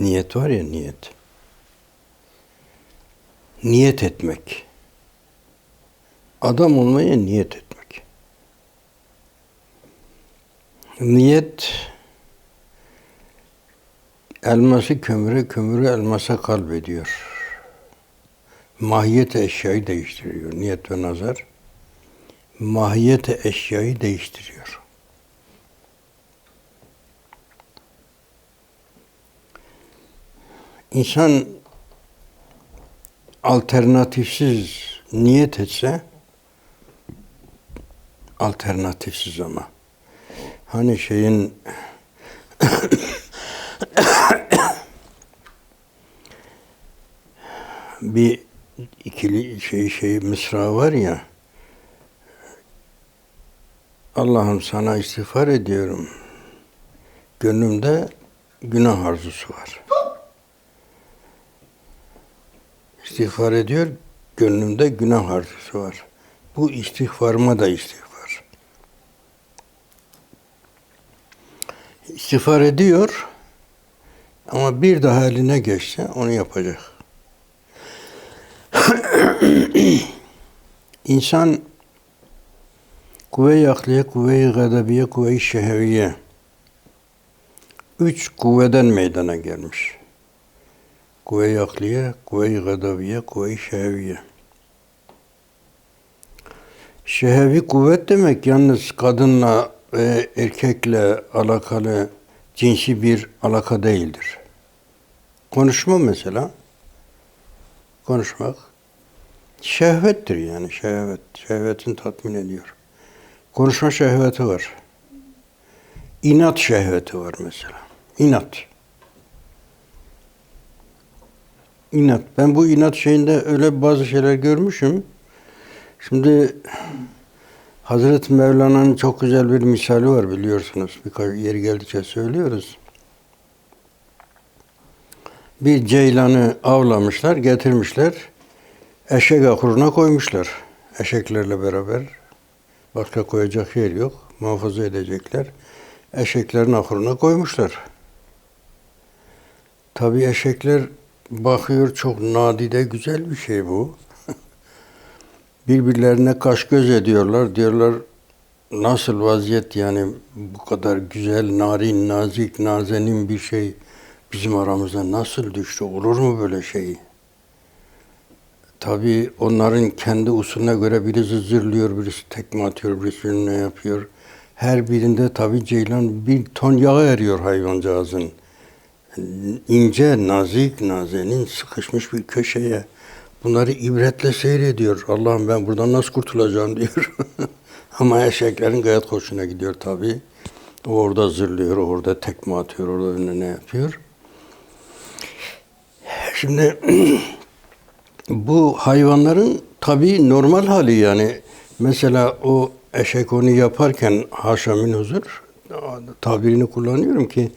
Niyet var ya niyet. Niyet etmek. Adam olmaya niyet etmek. Niyet elması kömüre, kömürü elmasa kalbediyor. Mahiyet eşyayı değiştiriyor. Niyet ve nazar mahiyet eşyayı değiştiriyor. İnsan alternatifsiz niyet etse alternatifsiz ama hani şeyin bir ikili şey şey mısra var ya Allah'ım sana istiğfar ediyorum. Gönlümde günah arzusu var. İstiğfar ediyor, gönlümde günah arzusu var. Bu istiğfarıma da istiğfar. İstiğfar ediyor ama bir daha eline geçse onu yapacak. İnsan kuvve-i akliye, kuvve-i gadabiye, kuvve-i şeheviye. Üç kuvveden meydana gelmiş. Kuvve-i akliye, kuvve-i gadabiye, kuvve-i şeheviye. Şehevi kuvvet demek yalnız kadınla ve erkekle alakalı cinsi bir alaka değildir. Konuşma mesela, konuşmak şehvettir yani şehvet. Şehvetin tatmin ediyor. Konuşma şehveti var. İnat şehveti var mesela. İnat. İnat. Ben bu inat şeyinde öyle bazı şeyler görmüşüm. Şimdi Hazreti Mevlana'nın çok güzel bir misali var biliyorsunuz. Birkaç yeri geldikçe söylüyoruz. Bir ceylanı avlamışlar, getirmişler. Eşek ahuruna koymuşlar. Eşeklerle beraber Başka koyacak yer yok. Muhafaza edecekler. Eşeklerin ahırına koymuşlar. Tabii eşekler bakıyor çok nadide güzel bir şey bu. Birbirlerine kaş göz ediyorlar. Diyorlar nasıl vaziyet yani bu kadar güzel, narin, nazik, nazenin bir şey bizim aramıza nasıl düştü? Olur mu böyle şey? Tabii onların kendi usulüne göre birisi zırlıyor, birisi tekme atıyor, birisi ne yapıyor. Her birinde tabii ceylan bir ton yağ eriyor hayvancağızın. İnce, nazik, nazenin sıkışmış bir köşeye. Bunları ibretle seyrediyor. Allah'ım ben buradan nasıl kurtulacağım diyor. Ama eşeklerin gayet hoşuna gidiyor tabii. orada zırlıyor, orada tekme atıyor, orada ne yapıyor. Şimdi bu hayvanların tabii normal hali yani. Mesela o eşek onu yaparken haşa min huzur tabirini kullanıyorum ki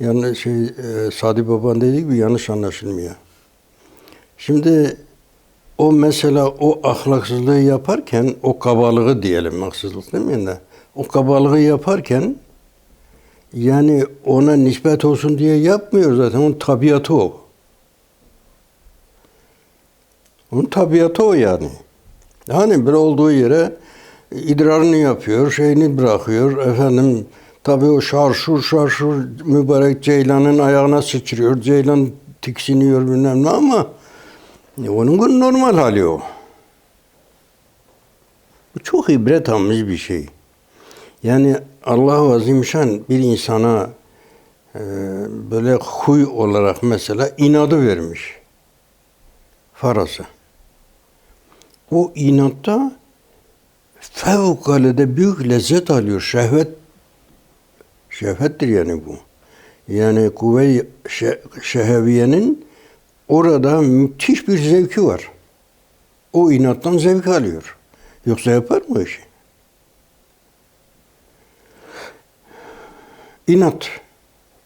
yani şey e, Sadi Baba'nın dediği gibi yanlış anlaşılmıyor. Şimdi o mesela o ahlaksızlığı yaparken o kabalığı diyelim haksızlık demeyin de o kabalığı yaparken yani ona nispet olsun diye yapmıyor zaten onun tabiatı o. Onun tabiatı o yani. Yani bir olduğu yere idrarını yapıyor, şeyini bırakıyor. Efendim tabii o şarşur şarşur mübarek Ceylan'ın ayağına sıçrıyor. Ceylan tiksiniyor bilmem ne ama onun normal hali o. Bu çok ibret almış bir şey. Yani Allah Azimşan bir insana e, böyle huy olarak mesela inadı vermiş. Farası o inatta fevkalade büyük lezzet alıyor. Şehvet şehvettir yani bu. Yani kuvve şeheviyenin orada müthiş bir zevki var. O inattan zevk alıyor. Yoksa yapar mı işi? İnat,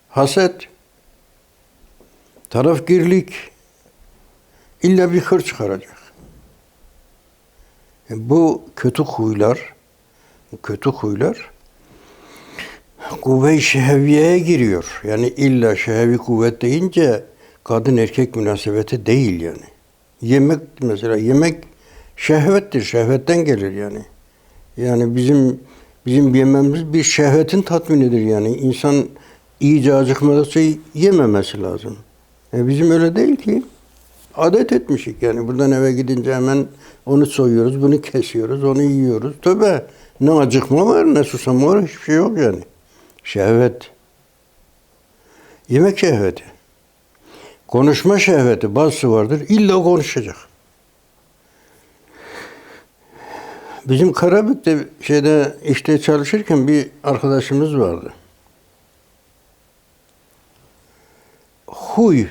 haset, tarafgirlik illa bir hır çıkaracak. Bu kötü huylar, kötü huylar kuvve-i şehviyeye giriyor. Yani illa şehvi kuvvet deyince kadın erkek münasebeti değil yani. Yemek mesela yemek şehvettir. Şehvetten gelir yani. Yani bizim bizim yememiz bir şehvetin tatminidir yani. İnsan iyice acıkmadıkça yememesi lazım. E bizim öyle değil ki. Adet etmişik yani. Buradan eve gidince hemen onu soyuyoruz, bunu kesiyoruz, onu yiyoruz. Tövbe ne acıkma var ne susama var hiçbir şey yok yani. Şehvet. Yemek şehveti. Konuşma şehveti bazısı vardır. İlla konuşacak. Bizim Karabük'te şeyde işte çalışırken bir arkadaşımız vardı. Huy.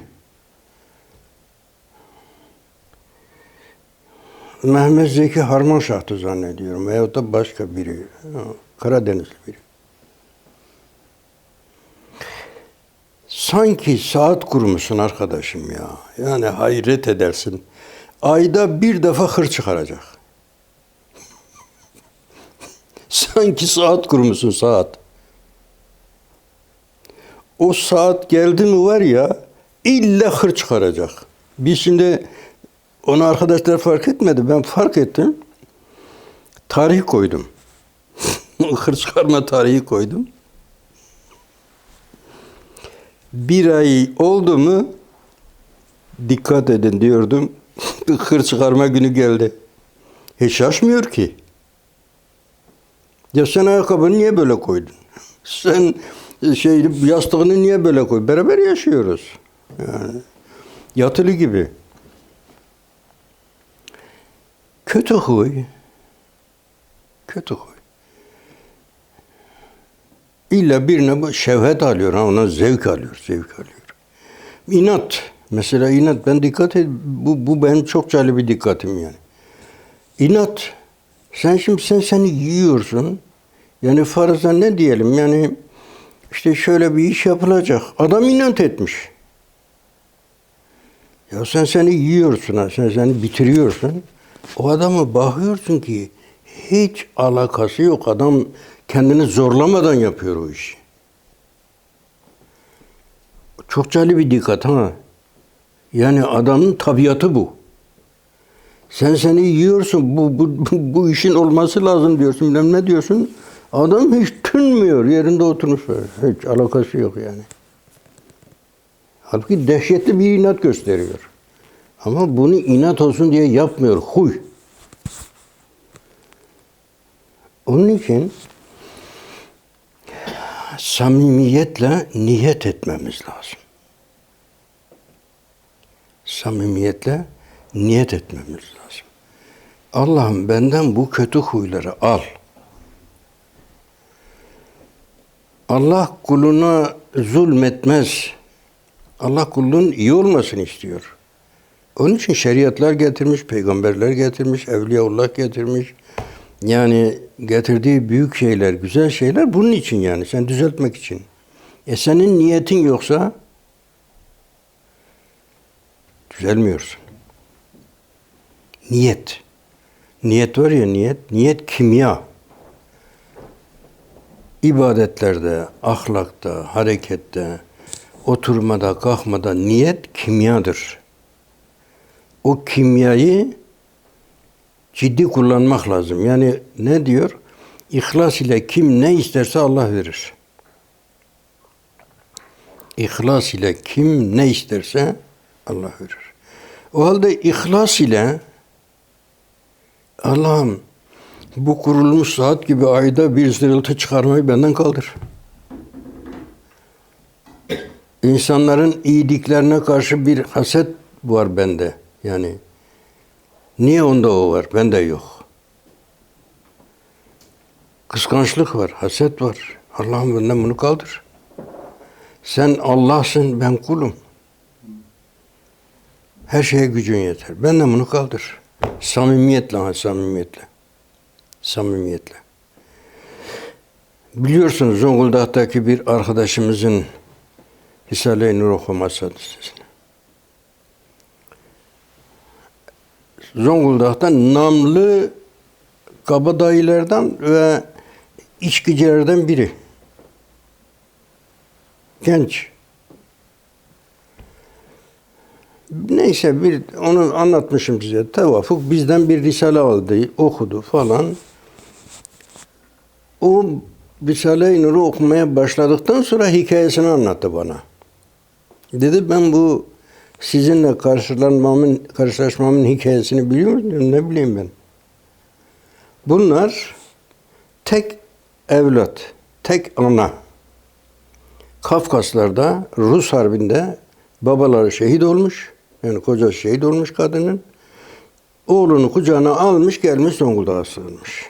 Mehmet Zeki Harmanşahtı zannediyorum veyahut da başka biri. Karadenizli biri. Sanki saat kurmuşsun arkadaşım ya. Yani hayret edersin. Ayda bir defa hır çıkaracak. Sanki saat kurmuşsun saat. O saat geldi mi var ya illa hır çıkaracak. Biz şimdi onu arkadaşlar fark etmedi. Ben fark ettim. Tarih koydum. hır çıkarma tarihi koydum. Bir ay oldu mu dikkat edin diyordum. hır çıkarma günü geldi. Hiç şaşmıyor ki. Ya sen ayakkabını niye böyle koydun? Sen şey yastığını niye böyle koy? Beraber yaşıyoruz. Yani yatılı gibi. Kötü huy. Kötü huy. İlla birine şevhet alıyor, ha, ona zevk alıyor, zevk alıyor. İnat. Mesela inat. Ben dikkat et, bu, bu benim çok cali bir dikkatim yani. İnat. Sen şimdi sen seni yiyorsun. Yani faraza ne diyelim yani işte şöyle bir iş yapılacak. Adam inat etmiş. Ya sen seni yiyorsun sen seni bitiriyorsun. O adama bakıyorsun ki hiç alakası yok. Adam kendini zorlamadan yapıyor o işi. Çok cali bir dikkat ha. Yani adamın tabiatı bu. Sen seni yiyorsun, bu, bu, bu, işin olması lazım diyorsun, bilmem ne diyorsun. Adam hiç tünmüyor, yerinde oturmuş. Hiç alakası yok yani. Halbuki dehşetli bir inat gösteriyor. Ama bunu inat olsun diye yapmıyor, huy. Onun için samimiyetle niyet etmemiz lazım. Samimiyetle niyet etmemiz lazım. Allah'ım benden bu kötü huyları al. Allah kuluna zulmetmez. Allah kulun iyi olmasını istiyor. Onun için şeriatlar getirmiş, peygamberler getirmiş, evliyaullah getirmiş. Yani getirdiği büyük şeyler, güzel şeyler bunun için yani. Sen düzeltmek için. E senin niyetin yoksa düzelmiyorsun. Niyet. Niyet var ya niyet. Niyet kimya. İbadetlerde, ahlakta, harekette, oturmada, kalkmada niyet kimyadır. O kimyayı ciddi kullanmak lazım. Yani ne diyor? İhlas ile kim ne isterse Allah verir. İhlas ile kim ne isterse Allah verir. O halde ihlas ile Allah'ım bu kurulmuş saat gibi ayda bir zırıltı çıkarmayı benden kaldır. İnsanların iyiliklerine karşı bir haset var bende. Yani niye onda o var, bende yok. Kıskançlık var, haset var. Allah'ım benden bunu kaldır. Sen Allah'sın, ben kulum. Her şeye gücün yeter. Benden bunu kaldır. Samimiyetle ha, samimiyetle. Samimiyetle. Biliyorsunuz Zonguldak'taki bir arkadaşımızın Risale-i Nur okuması hadisesini. Zonguldak'ta namlı kabadayılardan ve içkicilerden biri. Genç. Neyse bir onu anlatmışım size. Tevafuk bizden bir risale aldı, okudu falan. O Risale-i Nur'u okumaya başladıktan sonra hikayesini anlattı bana. Dedi ben bu sizinle karşılanmamın, karşılaşmamın hikayesini biliyor musun? Ne bileyim ben. Bunlar tek evlat, tek ana. Kafkaslar'da Rus Harbi'nde babaları şehit olmuş. Yani kocası şehit olmuş kadının. Oğlunu kucağına almış gelmiş Zonguldak'a sığınmış.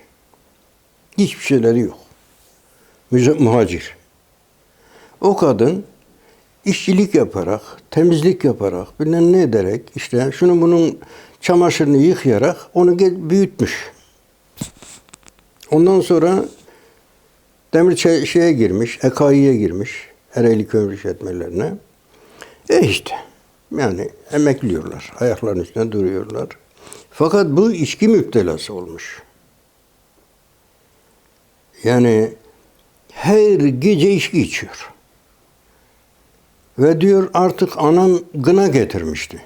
Hiçbir şeyleri yok. Müze- Muhacir. O kadın işçilik yaparak, temizlik yaparak, bilmem ne ederek, işte şunu bunun çamaşırını yıkayarak onu büyütmüş. Ondan sonra demir şeye girmiş, EKİ'ye girmiş, Ereğli Kömür İşletmelerine. E işte, yani emekliyorlar, ayaklarının üstünde duruyorlar. Fakat bu içki müptelası olmuş. Yani her gece içki içiyor. Ve diyor artık anam gına getirmişti.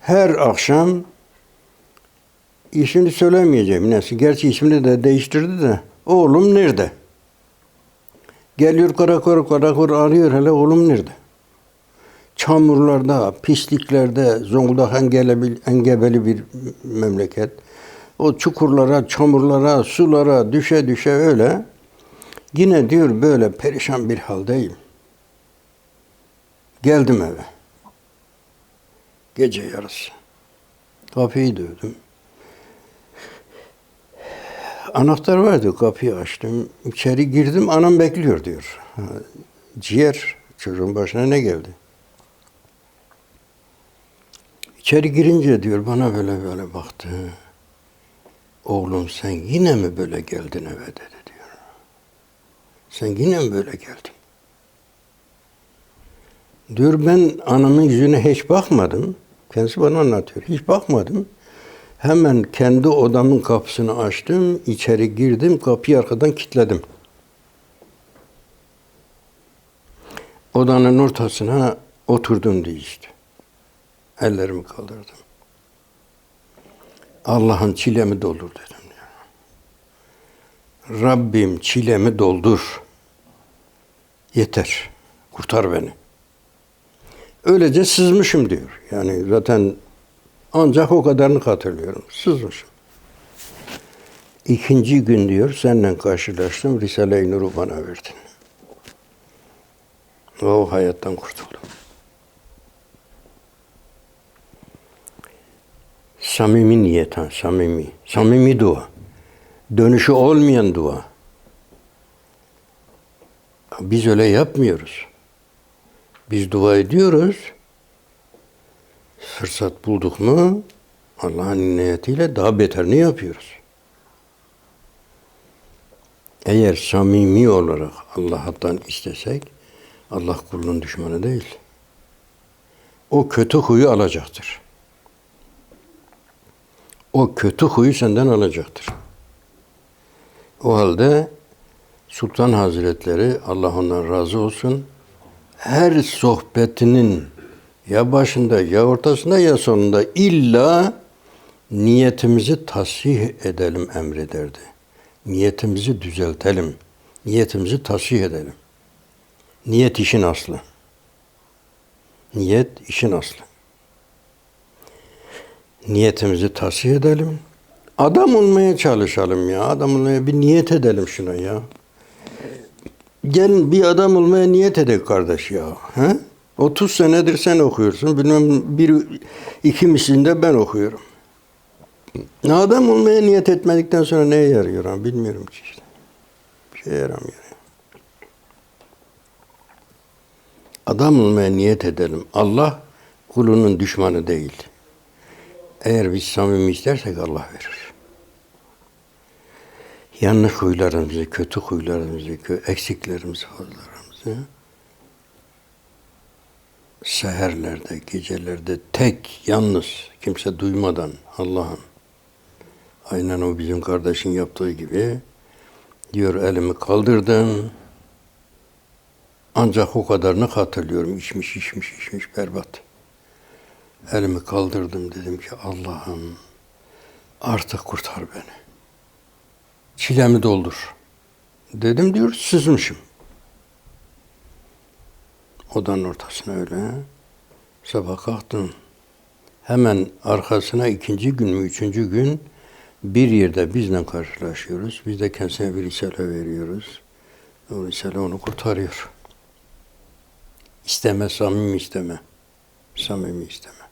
Her akşam ismini söylemeyeceğim nesi. Gerçi ismini de değiştirdi de. Oğlum nerede? Geliyor karakor karakor arıyor hele oğlum nerede? Çamurlarda, pisliklerde, Zonguldak engebeli bir memleket. O çukurlara, çamurlara, sulara düşe düşe öyle. Yine diyor böyle perişan bir haldeyim. Geldim eve. Gece yarısı. Kapıyı dövdüm. Anahtar vardı, kapıyı açtım. İçeri girdim, anam bekliyor diyor. Ciğer, çocuğun başına ne geldi? İçeri girince diyor bana böyle böyle baktı. Oğlum sen yine mi böyle geldin eve dedi diyor. Sen yine mi böyle geldin? Diyor ben anamın yüzüne hiç bakmadım. Kendisi bana anlatıyor. Hiç bakmadım. Hemen kendi odamın kapısını açtım. içeri girdim. Kapıyı arkadan kilitledim. Odanın ortasına oturdum diye işte. Ellerimi kaldırdım. Allah'ım çilemi doldur dedim. diyor. Rabbim çilemi doldur. Yeter. Kurtar beni. Öylece sızmışım diyor. Yani zaten ancak o kadarını hatırlıyorum. Sızmışım. İkinci gün diyor seninle karşılaştım. Risale-i Nur'u bana verdin. O hayattan kurtuldum. Samimi niyet ha, samimi. Samimi dua. Dönüşü olmayan dua. Biz öyle yapmıyoruz. Biz dua ediyoruz. Fırsat bulduk mu Allah'ın niyetiyle daha beterini yapıyoruz. Eğer samimi olarak Allah'tan istesek Allah kulun düşmanı değil. O kötü huyu alacaktır. O kötü huyu senden alacaktır. O halde Sultan Hazretleri Allah ondan razı olsun her sohbetinin ya başında ya ortasında ya sonunda illa niyetimizi tasih edelim emrederdi. Niyetimizi düzeltelim. Niyetimizi tasih edelim. Niyet işin aslı. Niyet işin aslı. Niyetimizi tasih edelim. Adam olmaya çalışalım ya. Adam olmaya bir niyet edelim şuna ya. Gelin bir adam olmaya niyet edek kardeş ya. He? 30 senedir sen okuyorsun. Bilmem bir iki mislinde ben okuyorum. Adam olmaya niyet etmedikten sonra neye yarıyor? ha? Bilmiyorum ki işte. Bir şey yaramıyor. ya. Adam olmaya niyet edelim. Allah kulunun düşmanı değil. Eğer biz samimi istersek Allah verir. Yanlış huylarımızı, kötü huylarımızı, eksiklerimizi, fazlalarımızı seherlerde, gecelerde tek, yalnız, kimse duymadan Allah'ım aynen o bizim kardeşin yaptığı gibi diyor elimi kaldırdım Ancak o kadarını hatırlıyorum. İçmiş, içmiş, içmiş berbat. Elimi kaldırdım dedim ki Allah'ım artık kurtar beni. Çilemi doldur. Dedim diyor sızmışım. Odanın ortasına öyle. Sabah kalktım. Hemen arkasına ikinci gün mü, üçüncü gün bir yerde bizle karşılaşıyoruz. Biz de kendisine bir risale veriyoruz. O risale onu kurtarıyor. İsteme, samimi isteme. Samimi isteme.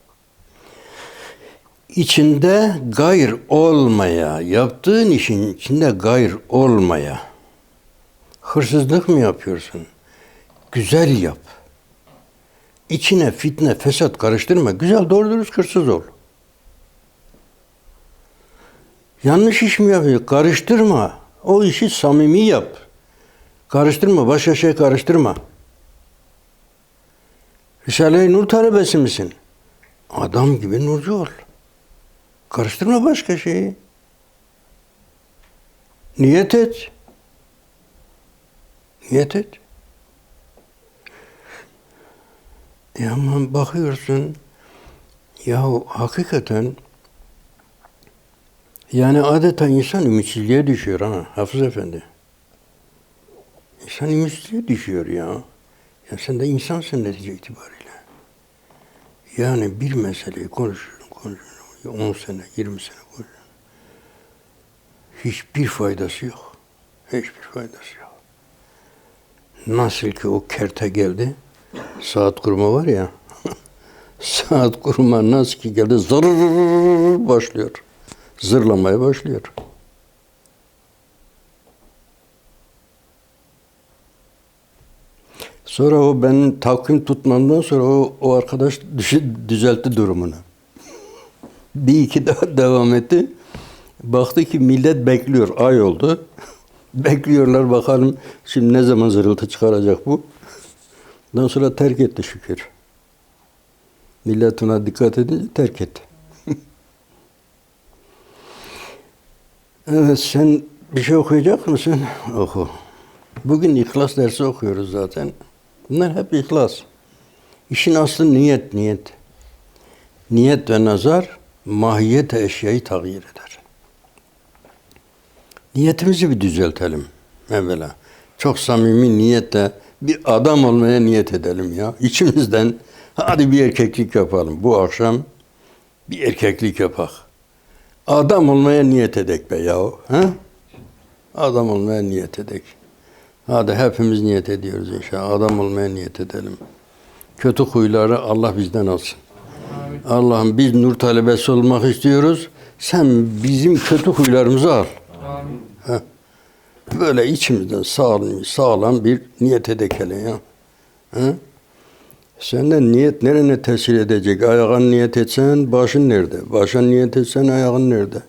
İçinde gayr olmaya, yaptığın işin içinde gayr olmaya. Hırsızlık mı yapıyorsun? Güzel yap. İçine fitne, fesat karıştırma. Güzel, doğru dürüst hırsız ol. Yanlış iş mi yapıyorsun? Karıştırma. O işi samimi yap. Karıştırma, başka şey karıştırma. Risale-i Nur talebesi misin? Adam gibi nurcu ol. Karıştırma başka şeyi. Niyet et. Niyet et. E ama bakıyorsun ya hakikaten yani adeta insan ümitsizliğe düşüyor ha Hafız Efendi. İnsan ümitsizliğe düşüyor ya. Ya sen de insansın netice itibariyle. Yani bir meseleyi konuşuyorsun, konuşuyorsun. 10 sene, 20 sene konuşuyorsun. Hiçbir faydası yok. Hiçbir faydası yok. Nasıl ki o kerte geldi, saat kurma var ya, saat kurma nasıl ki geldi, zır başlıyor. Zırlamaya başlıyor. Sonra o benim takvim tutmamdan sonra o, o arkadaş düzeltti durumunu. Bir iki daha devam etti. Baktı ki millet bekliyor. Ay oldu. Bekliyorlar bakalım şimdi ne zaman zırıltı çıkaracak bu. Ondan sonra terk etti şükür. Millet ona dikkat edince terk etti. evet sen bir şey okuyacak mısın? Oku. Bugün ihlas dersi okuyoruz zaten. Bunlar hep ihlas. İşin aslı niyet, niyet. Niyet ve nazar mahiyet eşyayı tağyir eder. Niyetimizi bir düzeltelim evvela. Çok samimi niyetle bir adam olmaya niyet edelim ya. İçimizden hadi bir erkeklik yapalım. Bu akşam bir erkeklik yapak. Adam olmaya niyet edek be yahu. Ha? Adam olmaya niyet edek. Hadi hepimiz niyet ediyoruz inşallah. Adam olmaya niyet edelim. Kötü huyları Allah bizden alsın. Allah'ım biz nur talebesi olmak istiyoruz. Sen bizim kötü huylarımızı al. Heh. Böyle içimizden sağlam, sağlam bir niyet edek hele ya. He? Senden niyet nerene tesir edecek? Ayağın niyet etsen başın nerede? Başın niyet etsen ayağın nerede?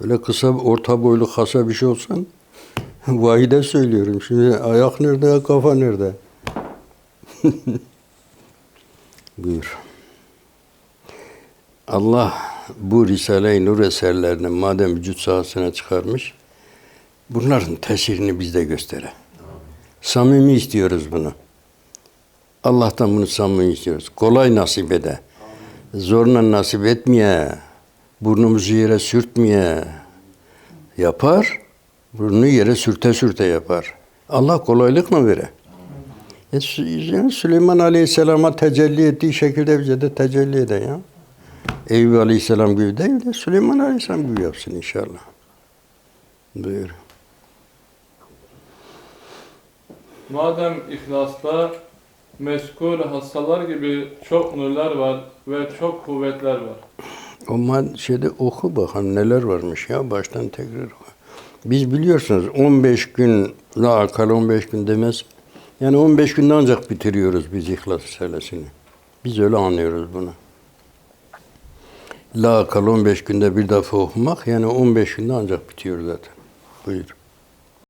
Öyle kısa, orta boylu, kasa bir şey olsan vahide söylüyorum. Şimdi ayak nerede, kafa nerede? Buyur. Allah bu Risale-i Nur eserlerini madem vücut sahasına çıkarmış, bunların tesirini bizde göstere. Samimi istiyoruz bunu. Allah'tan bunu samimi istiyoruz. Kolay nasip ede. Zorla nasip etmeye, burnumuzu yere sürtmeye yapar, burnunu yere sürte sürte yapar. Allah kolaylık mı vere? E, Süleyman Aleyhisselam'a tecelli ettiği şekilde bize de tecelli ede ya. Eyüp Aleyhisselam gibi değil de Süleyman Aleyhisselam gibi yapsın inşallah. Buyur. Madem ihlasta meskul hastalar gibi çok nurlar var ve çok kuvvetler var. O mad- şeyde oku bakalım neler varmış ya baştan tekrar oku. Biz biliyorsunuz 15 gün la akal 15 gün demez. Yani 15 günde ancak bitiriyoruz biz İhlas Risalesini. Biz öyle anlıyoruz bunu. La akal 15 günde bir defa okumak yani 15 günde ancak bitiyor zaten. Buyur.